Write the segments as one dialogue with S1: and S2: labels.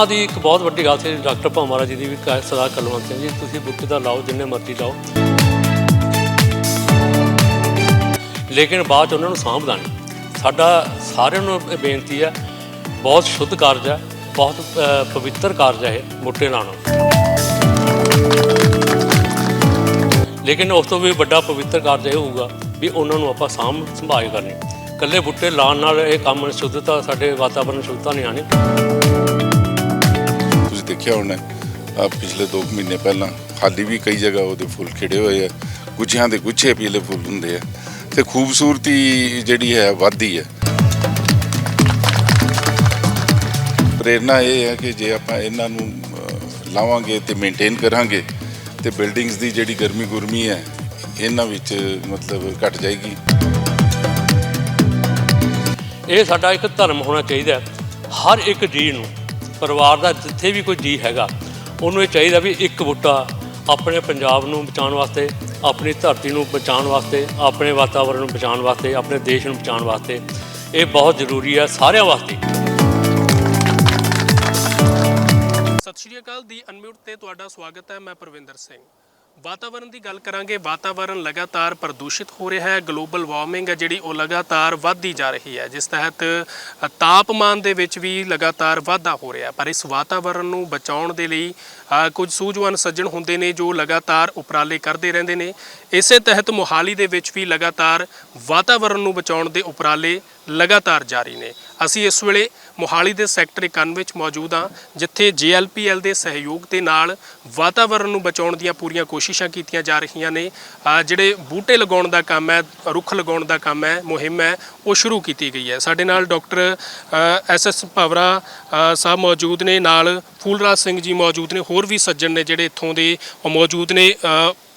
S1: ਉਹਨਾਂ ਦੀ ਇੱਕ ਬਹੁਤ ਵੱਡੀ ਗੱਲ ਸੀ, ਡਾਕਟਰ ਭੌਮਾਰਾ ਜੀ ਦੀ ਵੀ ਕ- ਸਰਦਾਰ ਕਲਵੰਤ ਸਿੰਘ ਜੀ ਤੁਸੀਂ ਬੂਟੇ ਦਾ ਲਾਓ, ਜਿੰਨੇ ਮਰਜ਼ੀ ਲਾਓ। ਲੇਕਿਨ ਬਾਅਦ ਚ ਉਹਨਾਂ ਨੂੰ ਸਾਂਭਦਾ ਨਹੀਂ ਸਾਡਾ ਸਾਰਿਆਂ ਨੂੰ ਇਹ ਬੇਨਤੀ ਹੈ, ਬਹੁਤ ਸ਼ੁੱਧ ਕਾਰਜ ਹੈ, ਬਹੁਤ ਪਵਿੱਤਰ ਕਾਰਜ ਹੈ ਇਹ ਬੂਟੇ ਲਾਉਣਾ ਲੇਕਿਨ ਉਸ ਤੋਂ ਵੀ ਵੱਡਾ ਪਵਿੱਤਰ ਕਾਰਜ ਇਹ ਹੋਊਗਾ ਵੀ ਉਹਨਾਂ ਨੂੰ ਆਪਾਂ ਸਾਂਭ, ਸੰਭਾਲ ਕਰਨੀ। ਇਕੱਲੇ ਬੂਟੇ ਲਾਉਣ ਨਾਲ ਇਹ ਕੰਮ ਸ਼ੁੱਧਤਾ, ਸਾਡੇ ਵਾਤਾਵਰਣ ਸ਼ੁੱਧਤਾ ਨਹੀਂ ਆਣੀ
S2: ਦੇਖਿਆ ਹੋਣਾ ਆ ਪਿਛਲੇ 2 ਮਹੀਨੇ ਪਹਿਲਾਂ ਹਾਲੀ ਵੀ ਕਈ ਜਗ੍ਹਾ ਉਹਦੇ ਫੁੱਲ ਖਿੜੇ ਹੋਏ ਆ। ਗੁੱਛਿਆਂ ਦੇ ਗੁੱਛੇ ਪੀਲੇ ਫੁੱਲ ਹੁੰਦੇ ਆ। ਤੇ ਖੂਬਸੂਰਤੀ ਜਿਹੜੀ ਹੈ, ਵੱਧਦੀ ਹੈ। ਪ੍ਰੇਰਣਾ ਇਹ ਹੈ ਕਿ ਜੇ ਆਪਾਂ ਇਹਨਾਂ ਨੂੰ ਲਾਵਾਂਗੇ ਤੇ ਮੇਨਟੇਨ ਕਰਾਂਗੇ, ਤੇ ਬਿਲਡਿੰਗਸ ਦੀ ਜਿਹੜੀ ਗਰਮੀ ਗੁਰਮੀ ਹੈ, ਇਹਨਾਂ ਵਿੱਚ, ਮਤਲਬ ਘਟ ਜਾਏਗੀ।
S1: ਇਹ ਸਾਡਾ ਇੱਕ ਧਰਮ ਹੋਣਾ ਚਾਹੀਦਾ ਹਰ ਇੱਕ ਜੀ ਨੂੰ ਪਰਿਵਾਰ ਦਾ ਜਿੱਥੇ ਵੀ ਕੋਈ ਜੀ ਹੈਗਾ, ਉਹਨੂੰ ਇਹ ਚਾਹੀਦਾ ਵੀ ਇੱਕ ਬੂਟਾ ਆਪਣੇ ਪੰਜਾਬ ਨੂੰ ਬਚਾਉਣ ਵਾਸਤੇ, ਆਪਣੀ ਧਰਤੀ ਨੂੰ ਬਚਾਉਣ ਵਾਸਤੇ, ਆਪਣੇ ਵਾਤਾਵਰਣ ਨੂੰ ਬਚਾਉਣ ਵਾਸਤੇ, ਆਪਣੇ ਦੇਸ਼ ਨੂੰ ਬਚਾਉਣ ਵਾਸਤੇ, ਇਹ ਬਹੁਤ ਜ਼ਰੂਰੀ ਹੈ ਸਾਰਿਆਂ ਵਾਸਤੇ।
S3: ਸਤਿ ਸ਼੍ਰੀ ਅਕਾਲ ਦੀ ਅਨਮਿਊਟ ਤੇ ਤੁਹਾਡਾ ਸਵਾਗਤ ਹੈ, ਮੈਂ ਪ੍ਰਵਿੰਦਰ ਸਿੰਘ। ਵਾਤਾਵਰਣ ਦੀ ਗੱਲ ਕਰਾਂਗੇ। ਵਾਤਾਵਰਣ ਲਗਾਤਾਰ ਪ੍ਰਦੂਸ਼ਿਤ ਹੋ ਰਿਹਾ ਹੈ। ਗਲੋਬਲ ਵਾਰਮਿੰਗ ਹੈ ਜਿਹੜੀ ਉਹ ਲਗਾਤਾਰ ਵੱਧਦੀ ਜਾ ਰਹੀ ਹੈ। ਜਿਸ ਤਹਿਤ ਤਾਪਮਾਨ ਦੇ ਵਿੱਚ ਵੀ ਲਗਾਤਾਰ ਵਾਧਾ ਹੋ ਰਿਹਾ ਪਰ ਇਸ ਵਾਤਾਵਰਣ ਨੂੰ ਬਚਾਉਣ ਦੇ ਲਈ ਕੁਝ ਸੂਝਵਾਨ ਸੱਜਣ ਹੁੰਦੇ ਨੇ ਜੋ ਲਗਾਤਾਰ ਉਪਰਾਲੇ ਕਰਦੇ ਰਹਿੰਦੇ ਨੇ। ਇਸੇ ਤਹਿਤ ਮੋਹਾਲੀ ਦੇ ਵਿੱਚ ਵੀ ਲਗਾਤਾਰ ਵਾਤਾਵਰਣ ਨੂੰ ਬਚਾਉਣ ਦੇ ਉਪਰਾਲੇ ਲਗਾਤਾਰ ਜਾਰੀ ਨੇ। ਅਸੀਂ ਇਸ ਵੇਲੇ ਮੋਹਾਲੀ ਦੇ ਸੈਕਟਰ 91 ਵਿੱਚ ਮੌਜੂਦ ਹਾਂ, ਜਿੱਥੇ JLPL ਦੇ ਸਹਿਯੋਗ ਦੇ ਨਾਲ ਵਾਤਾਵਰਣ ਨੂੰ ਬਚਾਉਣ ਦੀਆਂ ਪੂਰੀਆਂ ਕੋਸ਼ਿਸ਼ਾਂ ਕੀਤੀਆਂ ਜਾ ਰਹੀਆਂ ਨੇ। ਜਿਹੜੇ ਬੂਟੇ ਲਗਾਉਣ ਦਾ ਕੰਮ ਹੈ, ਰੁੱਖ ਲਗਾਉਣ ਦਾ ਕੰਮ ਹੈ, ਮੁਹਿੰਮ ਹੈ, ਉਹ ਸ਼ੁਰੂ ਕੀਤੀ ਗਈ ਹੈ। ਸਾਡੇ ਨਾਲ ਡਾਕਟਰ ਐਸਐਸ ਭਵਰਾ ਸਾਹਿਬ ਮੌਜੂਦ ਨੇ, ਨਾਲ ਫੂਲਰਾਜ ਸਿੰਘ ਜੀ ਮੌਜੂਦ ਨੇ, ਹੋਰ ਵੀ ਸੱਜਣ ਨੇ ਜਿਹੜੇ ਇੱਥੋਂ ਦੇ ਉਹ ਮੌਜੂਦ ਨੇ।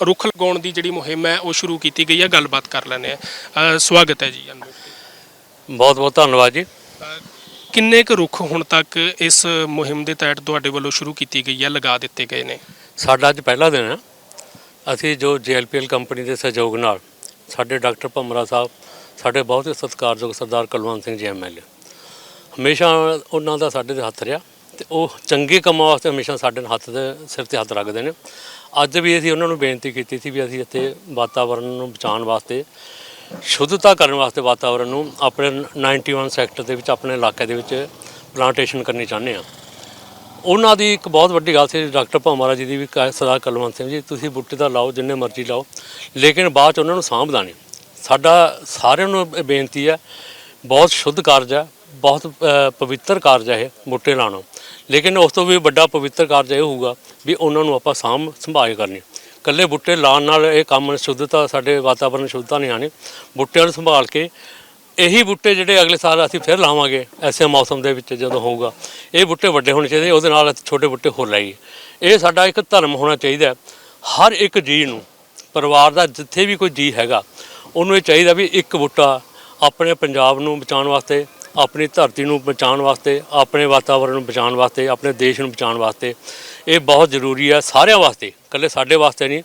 S3: ਰੁੱਖ ਲਗਾਉਣ ਦੀ ਜਿਹੜੀ ਮੁਹਿੰਮ ਹੈ, ਉਹ ਸ਼ੁਰੂ ਕੀਤੀ ਗਈ ਹੈ। ਗੱਲਬਾਤ ਕਰ ਲੈਂਦੇ ਆ ਸਵਾਗਤ ਹੈ ਜੀ ਅਨਮੋਲ ਜੀ।
S1: ਬਹੁਤ ਬਹੁਤ ਧੰਨਵਾਦ ਜੀ।
S3: ਕਿੰਨੇ ਕੁ ਰੁੱਖ ਹੁਣ ਤੱਕ ਇਸ ਮੁਹਿੰਮ ਦੇ ਤਹਿਤ ਤੁਹਾਡੇ ਵੱਲੋਂ ਸ਼ੁਰੂ ਕੀਤੀ ਗਈ ਹੈ ਲਗਾ ਦਿੱਤੇ ਗਏ ਨੇ?
S1: ਸਾਡਾ ਅੱਜ ਪਹਿਲਾ ਦਿਨ ਹੈ। ਅਸੀਂ ਜੋ JLPL ਕੰਪਨੀ ਦੇ ਸਹਿਯੋਗ ਨਾਲ ਸਾਡੇ ਡਾਕਟਰ ਭਮਰਾ ਸਾਹਿਬ ਸਾਡੇ ਬਹੁਤ ਹੀ ਸਤਿਕਾਰਯੋਗ ਸਰਦਾਰ ਕੁਲਵੰਤ ਸਿੰਘ ਜੀ ਐਮਐਲਏ ਹਮੇਸ਼ਾ ਉਹਨਾਂ ਦਾ ਸਾਡੇ ਦੇ ਹੱਥ ਰਿਹਾ ਤੇ ਉਹ ਚੰਗੇ ਕੰਮਾਂ ਵਾਸਤੇ ਹਮੇਸ਼ਾ ਸਾਡੇ ਹੱਥ ਦੇ ਸਿਰ ਤੇ ਹੱਥ ਰੱਖਦੇ ਨੇ। ਅੱਜ ਵੀ ਅਸੀਂ ਉਹਨਾਂ ਨੂੰ ਬੇਨਤੀ ਕੀਤੀ ਸੀ ਵੀ ਅਸੀਂ ਇੱਥੇ ਵਾਤਾਵਰਣ ਨੂੰ ਬਚਾਉਣ ਵਾਸਤੇ ਸ਼ੁੱਧਤਾ ਕਰਨ ਵਾਸਤੇ ਵਾਤਾਵਰਣ ਨੂੰ ਆਪਣੇ 91 ਸੈਕਟਰ ਦੇ ਵਿੱਚ ਆਪਣੇ ਇਲਾਕੇ ਦੇ ਵਿੱਚ ਪਲਾਂਟੇਸ਼ਨ ਕਰਨੀ ਚਾਹੁੰਦੇ ਆ ਉਹਨਾਂ ਦੀ ਇੱਕ ਬਹੁਤ ਵੱਡੀ ਗੱਲ ਸੀ, ਡਾਕਟਰ ਭੌਮਾਰਾ ਜੀ ਦੀ ਵੀ ਕ- ਸਰਦਾਰ ਕਲਵੰਤ ਸਿੰਘ ਜੀ, ਤੁਸੀਂ ਬੂਟੇ ਦਾ ਲਾਓ, ਜਿੰਨੇ ਮਰਜ਼ੀ ਲਾਓ, ਲੇਕਿਨ ਬਾਅਦ ਚ ਉਹਨਾਂ ਨੂੰ ਸਾਂਭਦਾ ਨਹੀਂ। ਸਾਡਾ ਸਾਰਿਆਂ ਨੂੰ ਇਹ ਬੇਨਤੀ ਹੈ, ਬਹੁਤ ਸ਼ੁੱਧ ਕਾਰਜ ਹੈ, ਬਹੁਤ ਪਵਿੱਤਰ ਕਾਰਜ ਹੈ ਇਹ ਬੂਟੇ ਲਾਉਣਾ। ਲੇਕਿਨ ਉਸ ਤੋਂ ਵੀ ਵੱਡਾ ਪਵਿੱਤਰ ਕਾਰਜ ਇਹ ਹੋਊਗਾ ਵੀ ਉਹਨਾਂ ਨੂੰ ਆਪਾਂ ਸਾਂਭ ਸੰਭਾਲ ਕਰਨੀ। ਇਕੱਲੇ ਬੂਟੇ ਲਾਉਣ ਨਾਲ ਇਹ ਕੰਮ ਸ਼ੁੱਧਤਾ, ਸਾਡੇ ਵਾਤਾਵਰਣ ਸ਼ੁੱਧਤਾ ਨਹੀਂ ਆਣੀ ਬੂਟਿਆਂ ਨੂੰ ਸੰਭਾਲ ਕੇ ਇਹੀ ਬੂਟੇ ਜਿਹੜੇ ਅਗਲੇ ਸਾਲ ਅਸੀਂ ਫਿਰ ਲਾਵਾਂਗੇ, ਐਸੇ ਮੌਸਮ ਦੇ ਵਿੱਚ ਜਦੋਂ ਹੋਊਗਾ। ਇਹ ਬੂਟੇ ਵੱਡੇ ਹੋਣੇ ਚਾਹੀਦੇ, ਉਹਦੇ ਨਾਲ ਛੋਟੇ ਬੂਟੇ ਹੋਰ ਲਾਈਏ। ਇਹ ਸਾਡਾ ਇੱਕ ਧਰਮ ਹੋਣਾ ਚਾਹੀਦਾ ਹਰ ਇੱਕ ਜੀ ਨੂੰ, ਪਰਿਵਾਰ ਦਾ ਜਿੱਥੇ ਵੀ ਕੋਈ ਜੀ ਹੈਗਾ, ਉਹਨੂੰ ਇਹ ਚਾਹੀਦਾ ਵੀ ਇੱਕ ਬੂਟਾ ਆਪਣੇ ਪੰਜਾਬ ਨੂੰ ਬਚਾਉਣ ਵਾਸਤੇ ਆਪਣੀ ਧਰਤੀ ਨੂੰ ਬਚਾਉਣ ਵਾਸਤੇ, ਆਪਣੇ ਵਾਤਾਵਰਣ ਨੂੰ ਬਚਾਉਣ ਵਾਸਤੇ, ਆਪਣੇ ਦੇਸ਼ ਨੂੰ ਬਚਾਉਣ ਵਾਸਤੇ, ਇਹ ਬਹੁਤ ਜ਼ਰੂਰੀ ਹੈ ਸਾਰਿਆਂ ਵਾਸਤੇ, ਇਕੱਲੇ ਸਾਡੇ ਵਾਸਤੇ ਨਹੀਂ,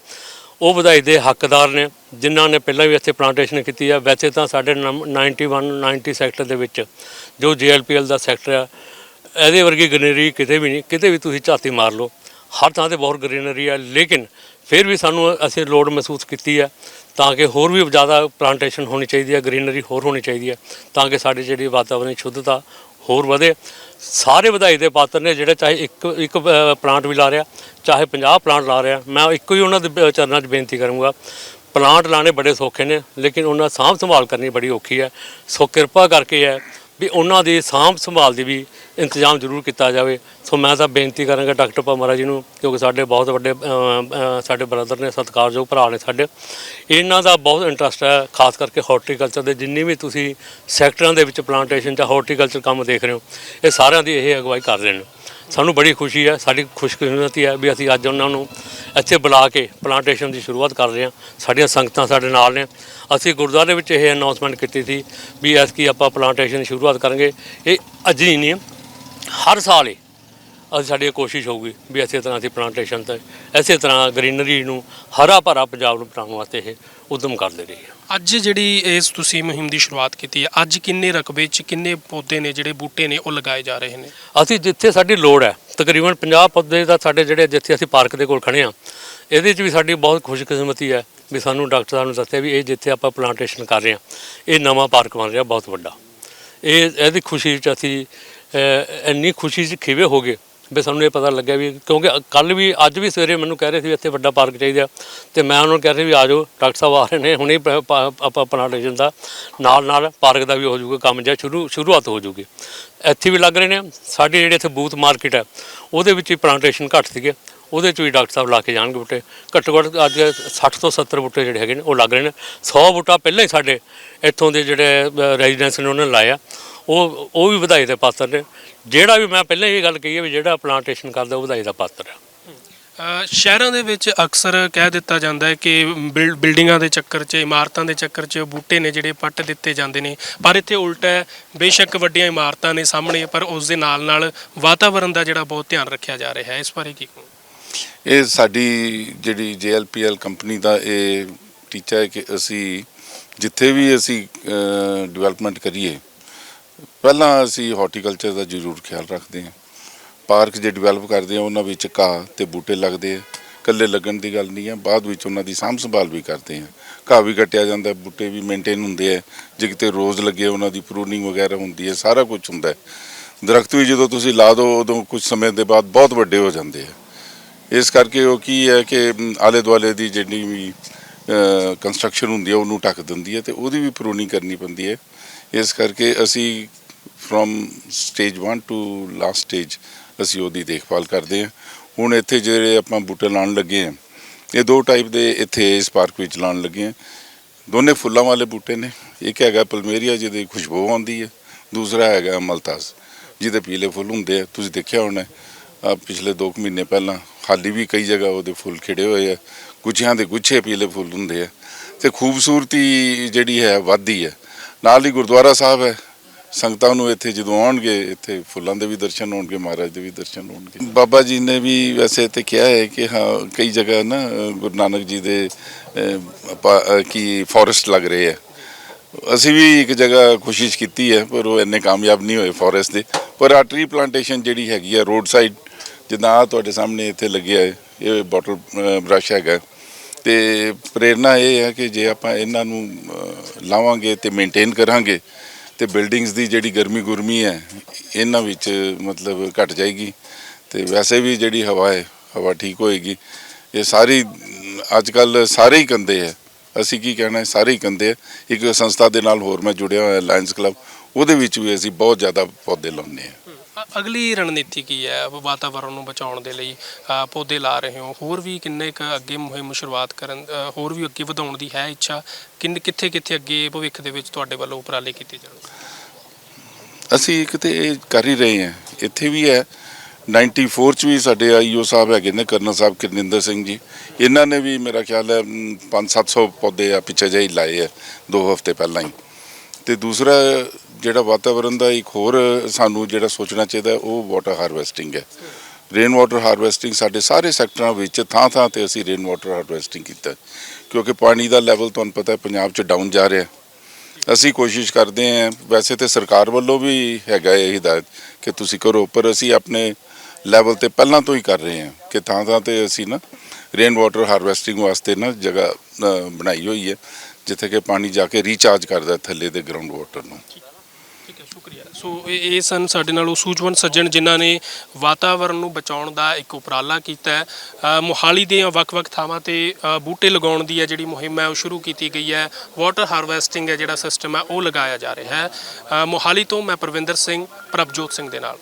S1: ਉਹ ਵਧਾਈ ਦੇ ਹੱਕਦਾਰ ਨੇ, ਜਿਨ੍ਹਾਂ ਨੇ ਪਹਿਲਾਂ ਵੀ ਇੱਥੇ ਪਲਾਂਟੇਸ਼ਨ ਕੀਤੀ ਹੈ। ਵੈਸੇ ਤਾਂ ਸਾਡੇ ਨਮ- 91 90 ਸੈਕਟਰ ਦੇ ਵਿੱਚ ਜੋ JLPL ਦਾ ਸੈਕਟਰ ਹੈ, ਇਹਦੇ ਵਰਗੀ ਗ੍ਰੀਨਰੀ ਕਿਤੇ ਵੀ ਨਹੀਂ, ਕਿਤੇ ਵੀ ਤੁਸੀਂ ਝਾਤੀ ਮਾਰ ਲਓ। ਹਰ ਥਾਂ ਤੇ ਬਹੁਤ ਗ੍ਰੀਨਰੀ ਹੈ, ਲੇਕਿਨ ਫਿਰ ਵੀ ਸਾਨੂੰ ਅਸੀਂ ਲੋੜ ਮਹਿਸੂਸ ਕੀਤੀ ਹੈ ਤਾਂ ਕਿ ਹੋਰ ਵੀ ਜ਼ਿਆਦਾ ਪਲਾਂਟੇਸ਼ਨ ਹੋਣੀ ਚਾਹੀਦੀ ਹੈ ਗ੍ਰੀਨਰੀ ਹੋਰ ਹੋਣੀ ਚਾਹੀਦੀ ਹੈ, ਤਾਂ ਕਿ ਸਾਡੀ ਜਿਹੜੀ ਵਾਤਾਵਰਣ ਦੀ ਸ਼ੁੱਧਤਾ ਹੋਰ ਵਧੇ। ਸਾਰੇ ਵਧਾਈ ਦੇ ਪਾਤਰ ਨੇ ਜਿਹੜੇ ਚਾਹੇ ਇੱਕ ਇੱਕ ਪਲਾਂਟ ਵੀ ਲਾ ਰਿਹਾ, ਚਾਹੇ 50 ਪਲਾਂਟ ਲਾ ਰਿਹਾ। ਮੈਂ ਇੱਕੋ ਹੀ ਉਹਨਾਂ ਦੇ ਚਰਨਾਂ 'ਚ ਬੇਨਤੀ ਕਰੂੰਗਾ। ਪਲਾਂਟ ਲਾਣੇ ਬੜੇ ਸੌਖੇ ਨੇ, ਲੇਕਿਨ ਉਹਨਾਂ ਸਾਂਭ ਸੰਭਾਲ ਕਰਨੀ ਬੜੀ ਔਖੀ ਹੈ। ਸੋ ਕਿਰਪਾ ਕਰਕੇ ਹੈ ਵੀ ਉਹਨਾਂ ਦੀ ਸਾਂਭ ਸੰਭਾਲ ਦੀ ਵੀ ਇੰਤਜ਼ਾਮ ਜ਼ਰੂਰ ਕੀਤਾ ਜਾਵੇ। ਸੋ ਮੈਂ ਤਾਂ ਬੇਨਤੀ ਕਰਾਂਗਾ ਡਾਕਟਰ ਭਮਰਾ ਜੀ ਨੂੰ, ਕਿਉਂਕਿ ਸਾਡੇ ਬਹੁਤ ਵੱਡੇ ਸਾਡੇ ਬ੍ਰਦਰ ਨੇ, ਸਤਿਕਾਰਯੋਗ ਭਰਾ ਨੇ ਸਾਡੇ। ਇਹਨਾਂ ਦਾ ਬਹੁਤ ਇੰਟਰਸਟ ਹੈ, ਖਾਸ ਕਰਕੇ ਹਾਰਟੀਕਲਚਰ ਦੇ। ਜਿੰਨੀ ਵੀ ਤੁਸੀਂ ਸੈਕਟਰਾਂ ਦੇ ਵਿੱਚ ਪਲਾਂਟੇਸ਼ਨ ਜਾਂ ਹਾਰਟੀਕਲਚਰ ਕੰਮ ਦੇਖ ਰਹੇ ਹੋ, ਇਹ ਸਾਰਿਆਂ ਦੀ ਇਹ ਅਗਵਾਈ ਕਰ ਰਹੇ ਨੇ। ਸਾਨੂੰ ਬੜੀ ਖੁਸ਼ੀ ਹੈ, ਸਾਡੀ ਖੁਸ਼ਕਿਸਮਤੀ ਹੈ ਵੀ ਅਸੀਂ ਅੱਜ ਉਹਨਾਂ ਨੂੰ ਇੱਥੇ ਬੁਲਾ ਕੇ ਪਲਾਂਟੇਸ਼ਨ ਦੀ ਸ਼ੁਰੂਆਤ ਕਰ ਰਹੇ ਹਾਂ। ਸਾਡੀਆਂ ਸੰਗਤਾਂ ਸਾਡੇ ਨਾਲ ਨੇ। ਅਸੀਂ ਗੁਰਦੁਆਰੇ ਵਿੱਚ ਇਹ ਅਨਾਉਂਸਮੈਂਟ ਕੀਤੀ ਸੀ ਵੀ ਐਤਕੀ ਆਪਾਂ ਪਲਾਂਟੇਸ਼ਨ ਦੀ ਸ਼ੁਰੂਆਤ ਕਰਾਂਗੇ। ਇਹ ਅੱਜ ਹੀ ਨਹੀਂ ਹਰ ਸਾਲ ਹੀ ਅਸੀਂ ਸਾਡੀ ਕੋਸ਼ਿਸ਼ ਹੋਊਗੀ ਵੀ ਇਸੇ ਤਰ੍ਹਾਂ ਅਸੀਂ ਪਲਾਂਟੇਸ਼ਨ ਤੇ ਇਸੇ ਤਰ੍ਹਾਂ ਗ੍ਰੀਨਰੀ ਨੂੰ ਹਰਾ ਭਰਾ ਪੰਜਾਬ ਨੂੰ ਬਣਾਉਣ ਵਾਸਤੇ ਇਹ ਉਦਮ ਕਰਦੇ ਰਹੀਏ।
S3: ਅੱਜ ਜਿਹੜੀ ਇਸ ਤੁਸੀਂ ਮੁਹਿੰਮ ਦੀ ਸ਼ੁਰੂਆਤ ਕੀਤੀ ਹੈ ਅੱਜ ਕਿੰਨੇ ਰਕਬੇ 'ਚ ਕਿੰਨੇ ਪੌਦੇ ਨੇ ਜਿਹੜੇ ਬੂਟੇ ਨੇ ਉਹ ਲਗਾਏ ਜਾ ਰਹੇ ਨੇ?
S1: ਅਸੀਂ ਜਿੱਥੇ ਸਾਡੀ ਲੋੜ ਹੈ ਤਕਰੀਬਨ 50 ਪੌਦੇ ਦਾ ਸਾਡੇ ਜਿਹੜੇ ਜਿੱਥੇ ਅਸੀਂ ਪਾਰਕ ਦੇ ਕੋਲ ਖੜੇ ਆ ਇਹਦੇ 'ਚ ਵੀ ਸਾਡੀ ਬਹੁਤ ਖੁਸ਼ਕਿਸਮਤੀ ਹੈ ਵੀ ਸਾਨੂੰ ਡਾਕਟਰ ਸਾਹਿਬ ਨੇ ਦੱਸਿਆ ਵੀ ਇਹ ਜਿੱਥੇ ਆਪਾਂ ਪਲਾਂਟੇਸ਼ਨ ਕਰ ਰਹੇ ਆ ਇਹ ਨਵਾਂ ਪਾਰਕ ਬਣ ਰਿਹਾ, ਬਹੁਤ ਵੱਡਾ। ਇਹ, ਇਹਦੀ ਖੁਸ਼ੀ 'ਚ ਅਸੀਂ ਇੰਨੀ ਖੁਸ਼ੀ 'ਚ ਖਿਵੇ ਹੋ ਗਏ ਵੀ ਸਾਨੂੰ ਇਹ ਪਤਾ ਲੱਗਿਆ ਵੀ ਕਿਉਂਕਿ ਕੱਲ ਵੀ, ਅੱਜ ਵੀ ਸਵੇਰੇ ਮੈਨੂੰ ਕਹਿ ਰਹੇ ਸੀ ਵੀ ਇੱਥੇ ਵੱਡਾ ਪਾਰਕ ਚਾਹੀਦਾ। ਤੇ ਮੈਂ ਉਹਨਾਂ ਨੂੰ ਕਹਿ ਰਿਹਾ ਵੀ ਆ ਜਾਓ, ਡਾਕਟਰ ਸਾਹਿਬ ਆ ਰਹੇ ਨੇ, ਹੁਣੇ ਪ- ਆਪਾਂ ਪਲਾਂਟੇਸ਼ਨ ਦਾ। ਨਾਲ ਨਾਲ ਪਾਰਕ ਦਾ ਵੀ ਹੋ ਜਾਊਗਾ ਕੰਮ ਜਿਹਾ ਸ਼ੁਰੂ, ਸ਼ੁਰੂਆਤ ਹੋ ਜਾਊਗੀ। ਇੱਥੇ ਵੀ ਲੱਗ ਰਹੇ ਨੇ, ਸਾਡੇ ਜਿਹੜੇ ਇੱਥੇ ਬੂਥ ਮਾਰਕੀਟ ਹੈ, ਉਹਦੇ ਵਿੱਚ ਹੀ ਪਲਾਂਟੇਸ਼ਨ ਘੱਟ ਸੀਗੇ। ਉਹਦੇ 'ਚ ਵੀ ਡਾਕਟਰ ਸਾਹਿਬ ਲਾ ਕੇ ਜਾਣਗੇ ਬੂਟੇ। ਘੱਟੋ ਘੱਟ ਅੱਜ 60 ਤੋਂ 70 ਬੂਟੇ ਜਿਹੜੇ ਹੈਗੇ ਨੇ, ਉਹ ਲੱਗ ਰਹੇ ਨੇ। 100 ਬੂਟਾ ਪਹਿਲਾਂ ਹੀ ਸਾਡੇ ਇੱਥੋਂ ਦੇ ਜਿਹੜੇ ਰੈਜ਼ੀਡੈਂਸ ਨੇ ਉਹਨਾਂ ਨੇ ਲਾਇਆ ਉਹ ਉਹ ਵੀ ਵਧਾਈ ਦੇ ਪਾਤਰ ਨੇ। ਜਿਹੜਾ ਵੀ ਮੈਂ ਪਹਿਲਾਂ ਇਹ ਗੱਲ ਕਹੀ ਹੈ ਵੀ ਜਿਹੜਾ ਪਲਾਂਟੇਸ਼ਨ ਕਰਦਾ ਉਹ ਵਧਾਈ ਦਾ ਪਾਤਰ ਹੈ।
S3: ਸ਼ਹਿਰਾਂ ਦੇ ਵਿੱਚ ਅਕਸਰ ਕਹਿ ਦਿੱਤਾ ਜਾਂਦਾ ਹੈ ਕਿ ਬਿਲ- ਬਿਲਡਿੰਗਾਂ ਦੇ ਚੱਕਰ 'ਚ ਇਮਾਰਤਾਂ ਦੇ ਚੱਕਰ 'ਚ ਬੂਟੇ ਨੇ ਜਿਹੜੇ ਪੱਟ ਦਿੱਤੇ ਜਾਂਦੇ ਨੇ। ਪਰ ਇੱਥੇ ਉਲਟਾ ਹੈ ਬੇਸ਼ੱਕ ਵੱਡੀਆਂ ਇਮਾਰਤਾਂ ਨੇ ਸਾਹਮਣੇ ਪਰ ਉਸ ਦੇ ਨਾਲ ਨਾਲ ਵਾਤਾਵਰਣ ਦਾ ਜਿਹੜਾ ਬਹੁਤ ਧਿਆਨ ਰੱਖਿਆ ਜਾ ਰਿਹਾ ਹੈ। ਇਸ ਬਾਰੇ ਕੀ ਕਹੋ
S2: ਇਹ ਸਾਡੀ ਜਿਹੜੀ JLPL ਕੰਪਨੀ ਦਾ ਇਹ ਟੀਚਾ ਹੈ ਕਿ ਅਸੀਂ ਜਿੱਥੇ ਵੀ ਅਸੀਂ ਡਿਵੈਲਪਮੈਂਟ ਕਰੀਏ ਪਹਿਲਾਂ ਅਸੀਂ ਹਾਰਟੀਕਲਚਰ ਦਾ ਜ਼ਰੂਰ ਖਿਆਲ ਰੱਖਦੇ ਹਾਂ। ਪਾਰਕ ਜੇ ਡਿਵੈਲਪ ਕਰਦੇ ਆ ਉਹਨਾਂ ਵਿੱਚ ਘਾਹ ਤੇ ਬੂਟੇ ਲੱਗਦੇ ਆ। ਇਕੱਲੇ ਲੱਗਣ ਦੀ ਗੱਲ ਨਹੀਂ ਹੈ ਬਾਅਦ ਵਿੱਚ ਉਹਨਾਂ ਦੀ ਸਾਂਭ ਸੰਭਾਲ ਵੀ ਕਰਦੇ ਆ ਘਾਹ ਵੀ ਕੱਟਿਆ ਜਾਂਦਾ, ਬੂਟੇ ਵੀ ਮੇਨਟੇਨ ਹੁੰਦੇ ਆ। ਜੇ ਕਿਤੇ ਰੋਜ਼ ਲੱਗੇ ਉਹਨਾਂ ਦੀ ਪ੍ਰੂਨਿੰਗ ਵਗੈਰਾ ਹੁੰਦੀ ਹੈ ਸਾਰਾ ਕੁਝ ਹੁੰਦਾ ਹੈ। ਦਰਖਤ ਵੀ ਜਦੋਂ ਤੁਸੀਂ ਲਾ ਦਿਓ ਉਦੋਂ ਕੁਝ ਸਮੇਂ ਦੇ ਬਾਅਦ ਬਹੁਤ ਵੱਡੇ ਹੋ ਜਾਂਦੇ ਆ। ਇਸ ਕਰਕੇ ਉਹ ਕੀ ਹੈ ਕਿ ਆਲੇ ਦੁਆਲੇ ਦੀ ਜਿਹੜੀ ਵੀ ਕੰਸਟਰਕਸ਼ਨ ਹੁੰਦੀ ਹੈ ਉਹਨੂੰ ਢੱਕ ਦਿੰਦੀ ਹੈ ਤੇ ਉਹਦੀ ਵੀ ਪ੍ਰੂਨਿੰਗ ਕਰਨੀ ਪੈਂਦੀ ਹੈ। ਇਸ ਕਰਕੇ ਅਸੀਂ from stage 1 to last stage ਅਸੀਂ ਉਹਦੀ ਦੇਖਭਾਲ ਕਰਦੇ ਹਾਂ। ਹੁਣ ਇੱਥੇ ਜਿਹੜੇ ਆਪਾਂ ਬੂਟੇ ਲਾਉਣ ਲੱਗੇ ਹਾਂ, ਇਹ ਦੋ ਟਾਈਪ ਦੇ ਇੱਥੇ ਇਸ ਪਾਰਕ ਵਿੱਚ ਲਾਉਣ ਲੱਗੇ ਹਾਂ। ਦੋਨੇ ਫੁੱਲਾਂ ਵਾਲੇ ਬੂਟੇ ਨੇ। ਇੱਕ ਹੈਗਾ ਪਲਮੇਰੀਆ, ਜਿਹਦੀ ਖੁਸ਼ਬੂ ਆਉਂਦੀ ਹੈ। ਦੂਸਰਾ ਹੈਗਾ ਮਲਤਾਸ ਜਿਹਦੇ ਪੀਲੇ ਫੁੱਲ ਹੁੰਦੇ ਆ। ਤੁਸੀਂ ਦੇਖਿਆ ਹੋਣਾ ਆ ਪਿਛਲੇ 2 ਮਹੀਨੇ ਪਹਿਲਾਂ ਹਾਲੀ ਵੀ ਕਈ ਜਗ੍ਹਾ ਉਹਦੇ ਫੁੱਲ ਖਿੜੇ ਹੋਏ ਆ। ਗੁੱਛਿਆਂ ਦੇ ਗੁੱਛੇ ਪੀਲੇ ਫੁੱਲ ਹੁੰਦੇ ਆ। ਤੇ ਖੂਬਸੂਰਤੀ ਜਿਹੜੀ ਹੈ, ਵੱਧਦੀ ਹੈ। ਨਾਲ ਹੀ ਗੁਰਦੁਆਰਾ ਸਾਹਿਬ ਹੈ। ਸੰਗਤਾਂ ਨੂੰ ਇੱਥੇ ਜਦੋਂ ਆਉਣਗੇ, ਇੱਥੇ ਫੁੱਲਾਂ ਦੇ ਵੀ ਦਰਸ਼ਨ ਹੋਣਗੇ, ਮਹਾਰਾਜ ਦੇ ਵੀ ਦਰਸ਼ਨ ਹੋਣਗੇ। ਬਾਬਾ ਜੀ ਨੇ ਵੀ ਵੈਸੇ ਤੇ ਕਿਹਾ ਹੈ ਕਿ ਹਾਂ, ਕਈ ਜਗ੍ਹਾ ਨਾ, ਗੁਰੂ ਨਾਨਕ ਜੀ ਦੇ ਕੀ ਫੋਰੈਸਟ ਲੱਗ ਰਹੇ ਆ ਅਸੀਂ ਵੀ ਇੱਕ ਜਗ੍ਹਾ ਕੋਸ਼ਿਸ਼ ਕੀਤੀ ਹੈ, ਪਰ ਉਹ ਇੰਨੇ ਕਾਮਯਾਬ ਨਹੀਂ ਹੋਏ ਫੋਰੈਸਟ ਦੇ। ਪਰ ਆ ਟਰੀ ਪਲਾਂਟੇਸ਼ਨ ਜਿਹੜੀ ਹੈਗੀ ਆ ਰੋਡ ਸਾਈਡ ਜਿੱਦਾਂ ਆ ਤੁਹਾਡੇ ਸਾਹਮਣੇ ਇੱਥੇ ਲੱਗਿਆ ਹੈ, ਇਹ ਬੋਟਲ ਬ੍ਰਸ਼ ਹੈਗਾ। ਤੇ ਪ੍ਰੇਰਣਾ ਇਹ ਹੈ ਕਿ ਜੇ ਆਪਾਂ ਇਹਨਾਂ ਨੂੰ ਲਾਵਾਂਗੇ ਤੇ ਮੇਨਟੇਨ ਕਰਾਂਗੇ ਤੇ ਬਿਲਡਿੰਗਸ ਦੀ ਜਿਹੜੀ ਗਰਮੀ ਗੁਰਮੀ ਹੈ, ਇਹਨਾਂ ਵਿੱਚ ਮਤਲਬ ਘਟ ਜਾਏਗੀ। ਤੇ ਵੈਸੇ ਵੀ ਜਿਹੜੀ ਹਵਾ ਹੈ, ਹਵਾ ਠੀਕ ਹੋਏਗੀ। ਇਹ ਸਾਰੀ ਅੱਜ ਕੱਲ ਸਾਰੇ ਹੀ ਕੰਦੇ ਹੈ। ਅਸੀਂ ਕੀ ਕਹਿਣਾ ਹੈ ਸਾਰੇ ਹੀ ਕੰਦੇ ਆ ਇੱਕ ਸੰਸਥਾ ਦੇ ਨਾਲ ਹੋਰ ਮੈਂ ਜੁੜਿਆ ਹੋਇਆ ਲਾਇਨਸ ਕਲੱਬ ਉਹਦੇ ਵਿੱਚ ਵੀ ਅਸੀਂ ਬਹੁਤ ਜ਼ਿਆਦਾ ਪੌਦੇ ਲਾਉਂਦੇ ਹਾਂ।
S3: ਅਗਲੀ ਰਣਨੀਤੀ ਕੀ ਹੈ ਵਾਤਾਵਰਣ ਨੂੰ ਬਚਾਉਣ ਦੇ ਲਈ ਅ, ਪੌਦੇ ਲਾ ਰਹੇ ਹੋ। ਹੋਰ ਵੀ ਕਿੰਨੇ ਕੁ ਅੱਗੇ ਮੁਹਿੰਮ ਸ਼ੁਰੂਆਤ ਕਰਨ ਅ, ਹੋਰ ਵੀ ਅੱਗੇ ਵਧਾਉਣ ਦੀ ਹੈ ਇੱਛਾ? ਕਿੰਨ ਕਿੱਥੇ ਕਿੱਥੇ ਅੱਗੇ ਭਵਿੱਖ ਦੇ ਵਿੱਚ ਤੁਹਾਡੇ ਵੱਲੋਂ ਉਪਰਾਲੇ ਕੀਤੇ ਜਾਣਗੇ?
S2: ਅਸੀਂ ਇੱਕ ਤੇ ਇਹ ਕਰ ਹੀ ਰਹੇ ਹਾਂ। ਇੱਥੇ ਵੀ ਹੈ। 94 ਚ ਵੀ ਸਾਡੇ ਆਈਓ ਸਾਹਿਬ ਹੈਗੇ ਨੇ ਕਰਨਲ ਸਾਹਿਬ ਕਿਰਨਿੰਦਰ ਸਿੰਘ ਜੀ। ਇਹਨਾਂ ਨੇ ਵੀ ਮੇਰਾ ਖਿਆਲ ਹੈ 5-700 ਪੌਦੇ ਆ ਪਿੱਛੇ ਜਿਹੇ ਹੀ ਲਾਏ ਆ ਦੋ ਹਫ਼ਤੇ ਪਹਿਲਾਂ ਹੀ। ਤੇ ਦੂਸਰਾ ਜਿਹੜਾ ਵਾਤਾਵਰਣ ਦਾ ਇੱਕ ਹੋਰ ਸਾਨੂੰ ਜਿਹੜਾ ਸੋਚਣਾ ਚਾਹੀਦਾ ਉਹ ਵਾਟਰ ਹਾਰਵੈਸਟਿੰਗ ਹੈ। ਰੇਨ ਵਾਟਰ ਹਾਰਵੈਸਟਿੰਗ ਸਾਡੇ ਸਾਰੇ ਸੈਕਟਰਾਂ ਵਿੱਚ ਥਾਂ ਥਾਂ ਤੇ ਅਸੀਂ ਰੇਨ ਵਾਟਰ ਹਾਰਵੈਸਟਿੰਗ ਕੀਤਾ ਕਿਉਂਕਿ ਪਾਣੀ ਦਾ ਲੈਵਲ ਤੁਹਾਨੂੰ ਪਤਾ ਹੈ, ਪੰਜਾਬ 'ਚ ਡਾਊਨ ਜਾ ਰਿਹਾ ਅਸੀਂ ਕੋਸ਼ਿਸ਼ ਕਰਦੇ ਹਾਂ, ਵੈਸੇ ਤੇ ਸਰਕਾਰ ਵੱਲੋਂ ਵੀ ਹੈਗਾ ਇਹ ਹਿਦਾਇਤ ਕਿ ਤੁਸੀਂ ਕਰੋ, ਪਰ ਅਸੀਂ ਆਪਣੇ ਲੈਵਲ ਤੇ ਪਹਿਲਾਂ ਤੋਂ ਹੀ ਕਰ ਰਹੇ ਹਾਂ ਕਿ ਥਾਂ ਥਾਂ ਤੇ ਅਸੀਂ ਨਾ ਰੇਨ ਵਾਟਰ ਹਾਰਵੈਸਟਿੰਗ ਵਾਸਤੇ ਨਾ ਜਗ੍ਹਾ ਬਣਾਈ ਹੋਈ ਹੈ, ਜਿੱਥੇ ਕਿ ਪਾਣੀ ਜਾ ਕੇ ਰੀਚਾਰਜ ਕਰਦਾ ਥੱਲੇ ਦੇ ਗਰਾਊਂਡ ਵਾਟਰ ਨੂੰ।
S3: ਸ਼ੁਕਰੀਆ। ਸੋ ਇਹ ਇਹ ਸਨ ਸਾਡੇ ਨਾਲ ਉਹ ਸੂਝਵਾਨ ਸੱਜਣ ਜਿਨ੍ਹਾਂ ਨੇ ਵਾਤਾਵਰਣ ਨੂੰ ਬਚਾਉਣ ਦਾ ਇੱਕ ਉਪਰਾਲਾ ਕੀਤਾ ਹੈ। ਅ, ਮੋਹਾਲੀ ਦੇ ਵੱਖ-ਵੱਖ ਥਾਵਾਂ ਤੇ ਅ, ਬੂਟੇ ਲਗਾਉਣ ਦੀ ਹੈ ਜਿਹੜੀ ਮੁਹਿੰਮ ਹੈ ਉਹ ਸ਼ੁਰੂ ਕੀਤੀ ਗਈ ਹੈ। ਵਾਟਰ ਹਾਰਵੈਸਟਿੰਗ ਹੈ ਜਿਹੜਾ ਸਿਸਟਮ ਹੈ ਉਹ ਲਗਾਇਆ ਜਾ ਰਿਹਾ ਹੈ। ਅ, ਮੋਹਾਲੀ ਤੋਂ ਮੈਂ ਪ੍ਰਵਿੰਦਰ ਸਿੰਘ ਪ੍ਰਭਜੋਤ ਸਿੰਘ ਦੇ ਨਾਲ।